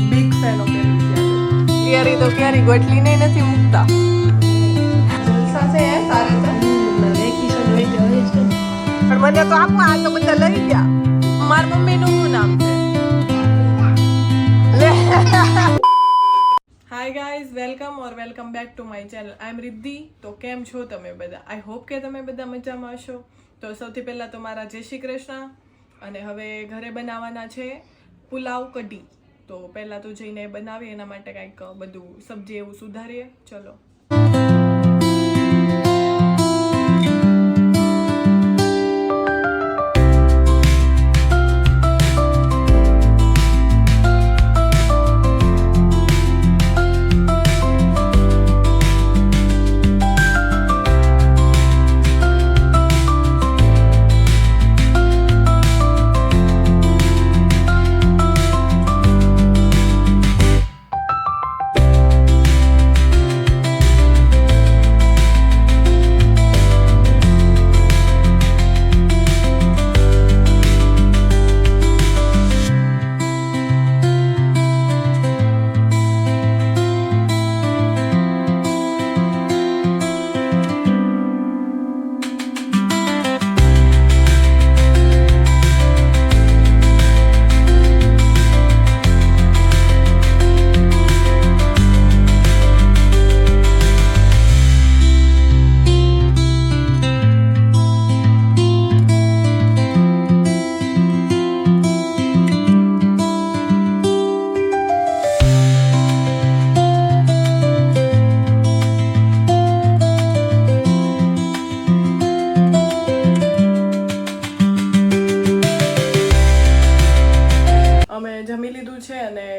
Big fan of Yadav તો ક્યારેય ગોટલીને નથી મૂકતા. મને તો આપો, આ તો બધા લઈ ગયા. મારા મમ્મીનું શું નામ hi guys welcome or welcome back to my channel I am Riddhi તો કેમ છો તમે બધા? આઈ હોપ કે તમે બધા મજામાં હશો. તો સૌથી પહેલાં તો મારા જય શ્રી કૃષ્ણ. અને હવે ઘરે બનાવવાના છે પુલાવ કઢી. તો પહેલાં તો જઈને બનાવીએ એના માટે કાંઈક બધું સબ્જી એવું સુધારીએ. ચલો.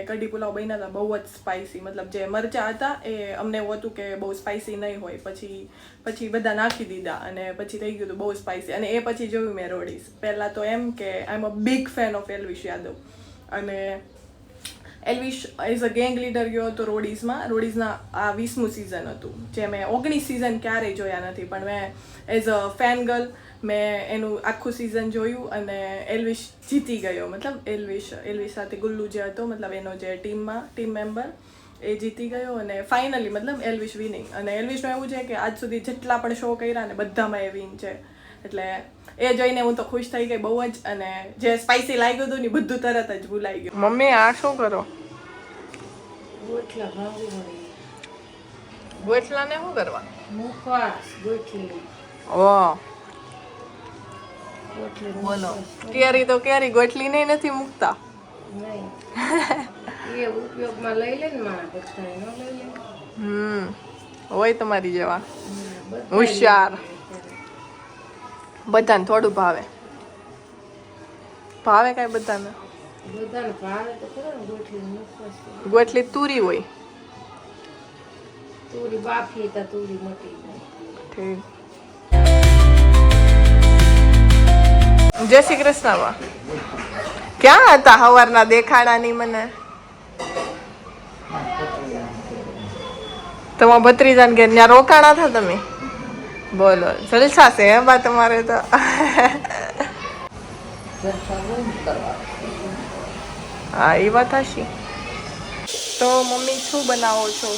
કઢી પુલાવ બન્યા હતા બહુ જ સ્પાઇસી મતલબ જે મરચા હતા એ અમને એવું હતું કે બહુ સ્પાઇસી નહીં હોય. પછી પછી બધા નાખી દીધા અને પછી થઈ ગયું હતું બહુ સ્પાઇસી અને એ પછી જોયું મેં રોડીસ. પહેલાં તો એમ કે I am a big fan of Elvish Yadav અને Elvish as a gang leader ગયો હતો રોડીઝમાં રોડીઝના આ વીસમું સિઝન હતું, જે મેં ઓગણીસ સિઝન ક્યારેય જોયા નથી, પણ મેં એઝ અ ફેન ગર્લ મેં એનું આખું સિઝન જોયું અને એલવિશ જીતી ગયો. મતલબ એલવિશ એલવિશ સાથે ગુલ્લુ જે હતો, મતલબ એનો જે ટીમમાં ટીમ મેમ્બર એ જીતી ગયો અને ફાઇનલી મતલબ એલવિશ વિનિંગ અને એલવિશનું એવું છે કે આજ સુધી જેટલા પણ શો કર્યા ને બધામાં એ વિન છે. એટલે એ જોઈને હું તો ખુશ થઈ ગઈ બહુ જ અને જે સ્પાઈસી લાગ્યું હતું ને બધું તરત જ ભૂલાઈ ગયું. મમ્મી આ શું કરો? શું કરવા? મુખવાસ ઓ. બોલો. કેરી તો કેરી ગોઠલી નહીં નથી મૂકતા. એ ઉપયોગમાં લઈ લે ને મારા બધા લઈ લે. હમ. હોય તમારી જેવા. હોશિયાર. બધાને થોડું ભાવે. ભાવે કાંઈ બધાને? ગોટલી તુરી હોય. તુરી બાફી તો તુરી મટી ઠીક. જય શ્રી કૃષ્ણ બા ક્યાં હતા સવારના દેખાડા ની મને? તમારા ભત્રીજાને ઘેર ત્યાં રોકાણા હતા તમે? બોલો. જલસા છે હે બા તમારે તો. હા એ વાત હશે તો મમ્મી શું બનાવો છો?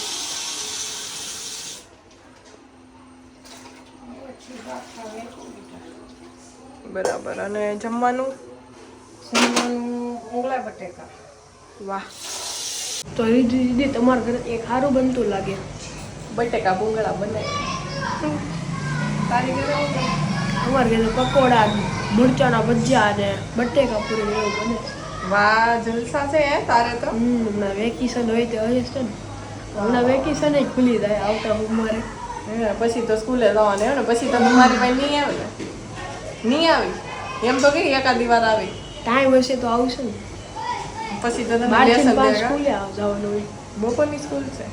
બરાબર અને જમવાનું? જમવાનું ઉંગળા બટેકા વાહ. તો રીધી દીદી તમારા ઘરે એક સારું બનતું લાગે. બટેકા ભૂંગળા બને શું બને? અમારા ઘરે પકોડા મરચાના ભજીયા ને બટેકા પૂરી એવું બને. વાહ જલસા છે હે તારે તો. હમ હમણાં વેકેશન હોય તે હોય છે ને. હમણાં વેકેશન જ ખુલી જાય આવતા ઉમરે પછી તો સ્કૂલે જવાનું એવું ને પછી તો તમારી પાસે નહીં આવે ને. નહીં આવી? એમ તો કઈ એકાદી વાર આવી. ટાઈમ હશે તો આવશે ને. પછી તો તમે લેસન સ્કૂલે જવાનું હોય. બપોરની સ્કૂલ છે.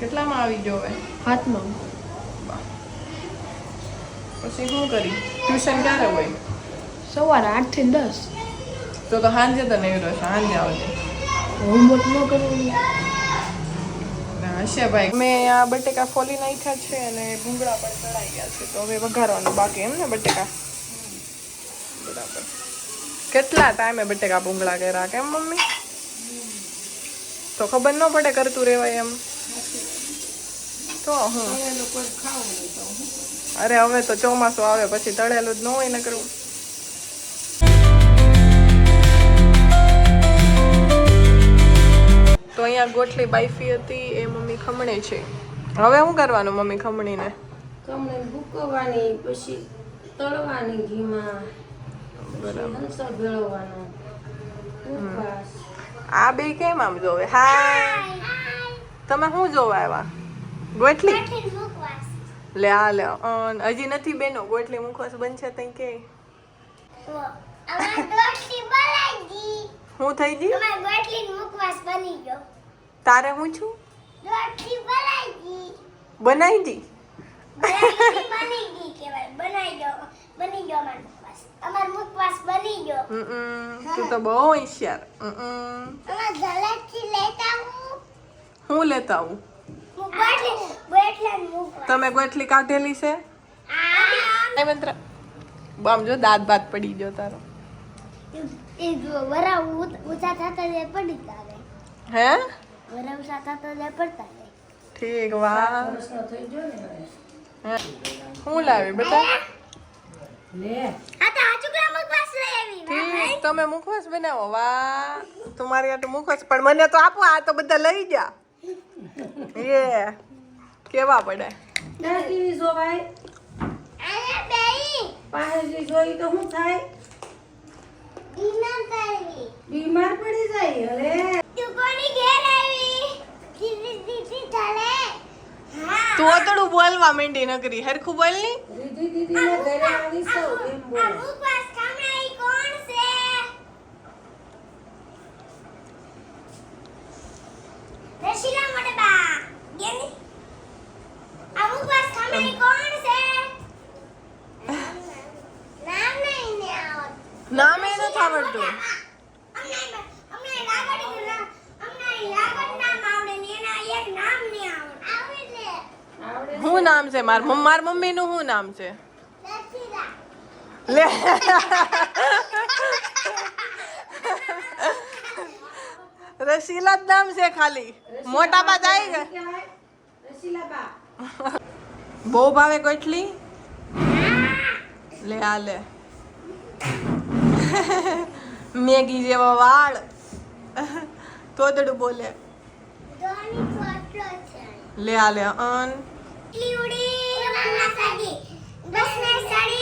કેટલામાં આવી ગયો હવે? હાથમાં પછી શું કરી? ટ્યુશન ક્યારે હોય? સવારે આઠથી દસ. તો તો સાંજે તો નહીં રહેશે સાંજે આવજે. હોમવર્ક ન કરવાનું. હશે ભાઈ. મેં આ બટેકા ફોલી નાખ્યા છે અને ભૂંગળા પણ ચડાઈ ગયા છે. તો હવે વઘારવાનું બાકી એમ ને બટેકા? બરાબર. કેટલા ટાઈમે બટેકા ભૂંગળા કર્યા કેમ મમ્મી? તો ખબર ન પડે કરતું રહેવાય એમ. તો હું? અરે હવે તો ચોમાસું આવે પછી તળેલું જ ન હોય ને કરવું તો અહીંયા ગોઠલી બાઈફી હતી એ મમ્મી ખમણે છે. હવે શું કરવાનું મમ્મી ખમણીને? ખમણે ભૂકવવાની પછી તળવાની ઘીમાં બરાબર. આ બે કેમ આમ જોવે? હા તમે શું જોવા આવ્યા? ગોઠલી? લે આ લે. હજી નથી બેનો ગોટલી મુખવાસ બનશે તઈ કે. હું થઈ ગઈ? તારે હું છું? બનાવી દી. તું તો બહુ હોશિયાર. હું લેતા આવું? તમે ગોઠલી કાઢેલી છે? એ મંત્ર. આમ જો દાંત ભાત પડી ગયો તારો. વરા ઊંચા થતા જાય પડી તારે. હે? વરા ઊંચા થતા જાય પડતા ઠીક વાહ. વર્ષનો થઈ ગયો ને હવે. હે. હું લાવી બેટા લે. આ તો હાચુકડા મુખવાસ લઈ આવી? ઠીક તમે મુખવાસ બનાવો વાહ. તમારી આટલું મુખવાસ પણ મને તો આપો આ તો બધા લઈ જા એ કેવા પડે ક્યાં ટીવી જોવાય આયા બેઈ પાસેથી જોઈ તો શું થાય બીમાર પડી જાય અરે તું કોની ઘેર આવી દીદી દીદી ચાલે તું અતડું બોલવા માંડી નકરી હરખું બોલની દીદી દીદીને ઘરે આવી સૌ એમ આ બોલે મુખવાસ ખામણાઈ કોણ છે રશીલા ગેની કોણ છે? નામ નહીં ને આવત નામ એ નથી આવડતું. અમને અમને લાગડી અમને લાગડ નામ આવડે ને એના એક નામ નહીં આવડે. આવડે આવડે શું નામ છે? માર માર મમ્મી નું શું નામ છે? રશીલા. લે. રસીલા જ નામ છે ખાલી. મોટા બા જાય ગયા બહુ ભાવે કોટલી લે આ લે. મેગી જેવા વાળ. તોતડું બોલે. લે આ લે અન. લીવડી રંગના સાડી સાડી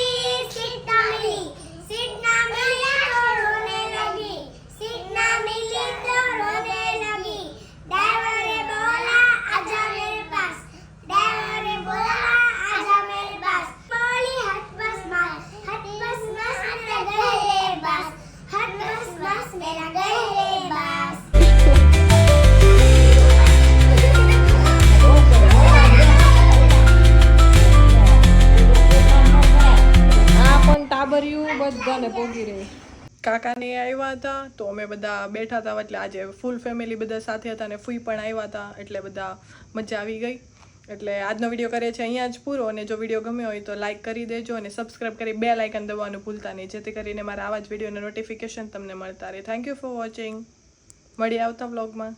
કાકાને આવ્યા હતા, તો અમે બધા બેઠા હતા, એટલે આજે ફૂલ ફેમિલી બધા સાથે હતા અને ફૂઈ પણ આવ્યા હતા, એટલે બધા મજા આવી ગઈ. એટલે આજનો વીડિયો કરે છે અહીંયા જ પૂરો, અને જો વીડિયો ગમ્યો હોય તો લાઇક કરી દેજો, અને સબસ્ક્રાઈબ કરી બે લાઇકન દબાવવાનું ભૂલતા નહીં, જેથી કરીને મારા આવા જ વિડીયોના નોટિફિકેશન તમને મળતા રહે. થેન્ક યુ ફોર વોચિંગ મળી આવતા વ્લોગમાં